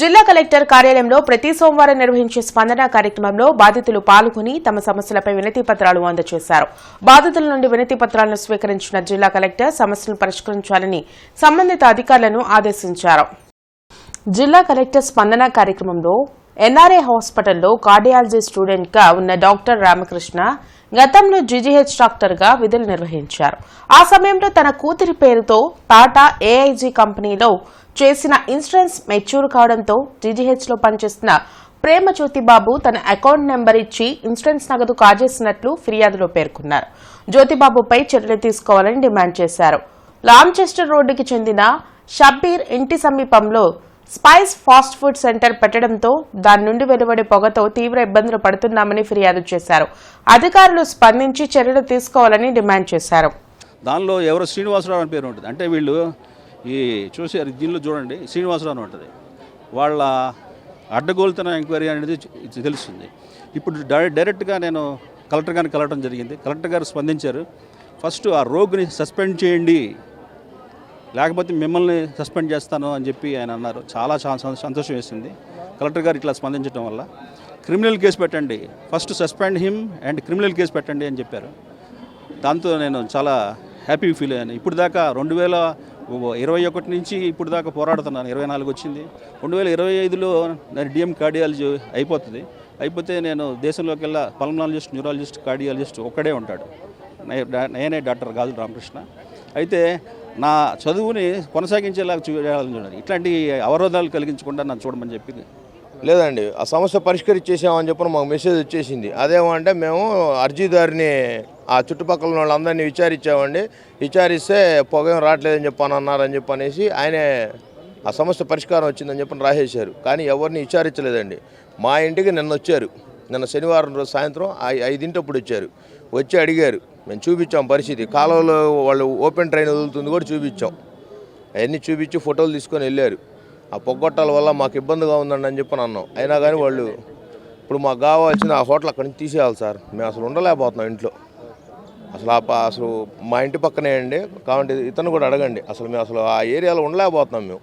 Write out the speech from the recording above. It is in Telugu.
జిల్లా కలెక్టర్ కార్యాలయంలో ప్రతి సోమవారం నిర్వహించే స్పందన కార్యక్రమంలో బాధితులు పాల్గొని తమ సమస్యలపై వినతి పత్రాలు అందజేశారు. బాధితుల నుండి వినతి పత్రాలను స్వీకరించిన జిల్లా కలెక్టర్ సమస్యలను పరిష్కరించాలని సంబంధిత అధికారులను ఆదేశించారు. జిల్లా కలెక్టర్ స్పందన కార్యక్రమంలో ఎన్ఆర్ఏ హాస్పిటల్లో కార్డియాలజీ స్టూడెంట్గా ఉన్న డాక్టర్ రామకృష్ణ గతంలో జీజీహెచ్ డాక్టర్గా విధులు నిర్వహించారు. ఆ సమయంలో తన కూతురి పేరుతో టాటా ఏఐజీ కంపెనీలో చేసిన ఇన్సూరెన్స్ మెచ్యూర్ కావడంతో జీజీహెచ్లో పనిచేస్తున్న ప్రేమ జ్యోతిబాబు తన అకౌంట్ నెంబర్ ఇచ్చి ఇన్సూరెన్స్ నగదు కాజేసినట్లు ఫిర్యాదులో పేర్కొన్నారు. జ్యోతిబాబుపై చర్యలు తీసుకోవాలని డిమాండ్ చేశారు. లాంచెస్టర్ రోడ్డుకి చెందిన షబ్బీర్ ఇంటి సమీపంలో స్పైస్ ఫాస్ట్ ఫుడ్ సెంటర్ పెట్టడంతో దాని నుండి వెలువడే పొగతో తీవ్ర ఇబ్బందులు పడుతున్నామని ఫిర్యాదు చేశారు. అధికారులు స్పందించి చర్యలు తీసుకోవాలని డిమాండ్ చేశారు. దానిలో ఎవరో శ్రీనివాసరావు అని పేరు ఉంటుంది. అంటే వీళ్ళు ఈ చూసారు దీనిలో చూడండి శ్రీనివాసరావు అని ఉంటుంది. వాళ్ళ అడ్డగోలుతన ఎంక్వైరీ అనేది తెలుస్తుంది. ఇప్పుడు డైరెక్ట్గా నేను కలెక్టర్ గారిని కలవడం జరిగింది. కలెక్టర్ గారు స్పందించారు. ఫస్ట్ ఆ రోగ్ని సస్పెండ్ చేయండి లేకపోతే మిమ్మల్ని సస్పెండ్ చేస్తాను అని చెప్పి ఆయన అన్నారు. చాలా సంతోషం వేసింది. కలెక్టర్ గారు ఇట్లా స్పందించడం వల్ల. క్రిమినల్ కేసు పెట్టండి. First suspend him and criminal case పెట్టండి అని చెప్పారు. దాంతో నేను చాలా హ్యాపీ ఫీల్ అయ్యాను. ఇప్పుడు దాకా రెండు వేల ఇరవై ఒకటి నుంచి ఇప్పుడు దాకా పోరాడుతున్నాను. ఇరవై నాలుగు వచ్చింది. రెండు వేల ఇరవై ఐదులో నేను డిఎం కార్డియాలజీ అయిపోతుంది. అయిపోతే నేను దేశంలోకి వెళ్ళా. పల్మనాలజిస్ట్ న్యూరాలజిస్ట్ కార్డియాలజిస్ట్ ఒక్కడే ఉంటాడు. డా- నేనే డాక్టర్ గాజు రామకృష్ణ. అయితే నా చదువుని కొనసాగించేలాగా చూడాలని చూడాలి ఇట్లాంటి అవరోధాలు కలిగించకుండా నన్ను చూడమని చెప్పింది. లేదండి ఆ సమస్య పరిష్కరించేసామని చెప్పిన మాకు మెసేజ్ వచ్చేసింది. అదేమంటే మేము అర్జీదారిని ఆ చుట్టుపక్కల వాళ్ళందరినీ విచారించామండి. విచారిస్తే పొగ రావట్లేదని చెప్పని అన్నారని చెప్పి అనేసి ఆయనే ఆ సమస్య పరిష్కారం వచ్చిందని చెప్పని రాసేశారు. కానీ ఎవరిని విచారించలేదండి. మా ఇంటికి నిన్న వచ్చారు నిన్న శనివారం రోజు సాయంత్రం ఐ- ఐదింటప్పుడు వచ్చారు. వచ్చి అడిగారు. మేము చూపించాం పరిస్థితి. కాలువలో వాళ్ళు ఓపెన్ ట్రైన్ వదులుతుంది కూడా చూపించాం. అవన్నీ చూపించి ఫోటోలు తీసుకొని వెళ్ళారు. ఆ పొగ్గొట్టాల వల్ల మాకు ఇబ్బందిగా ఉందండి అని చెప్పని అన్నాం అయినా కానీ వాళ్ళు ఇప్పుడు మాకు కావాల్సిన ఆ హోటల్ అక్కడి నుంచి తీసేయాలి సార్. మేము అసలు ఉండలేకపోతున్నాం ఇంట్లో. అసలు ఆ అసలు మా ఇంటి పక్కనే అండి. కాబట్టి ఇతను కూడా అడగండి. అసలు మేము అసలు ఆ ఏరియాలో ఉండలేకపోతున్నాం మేము.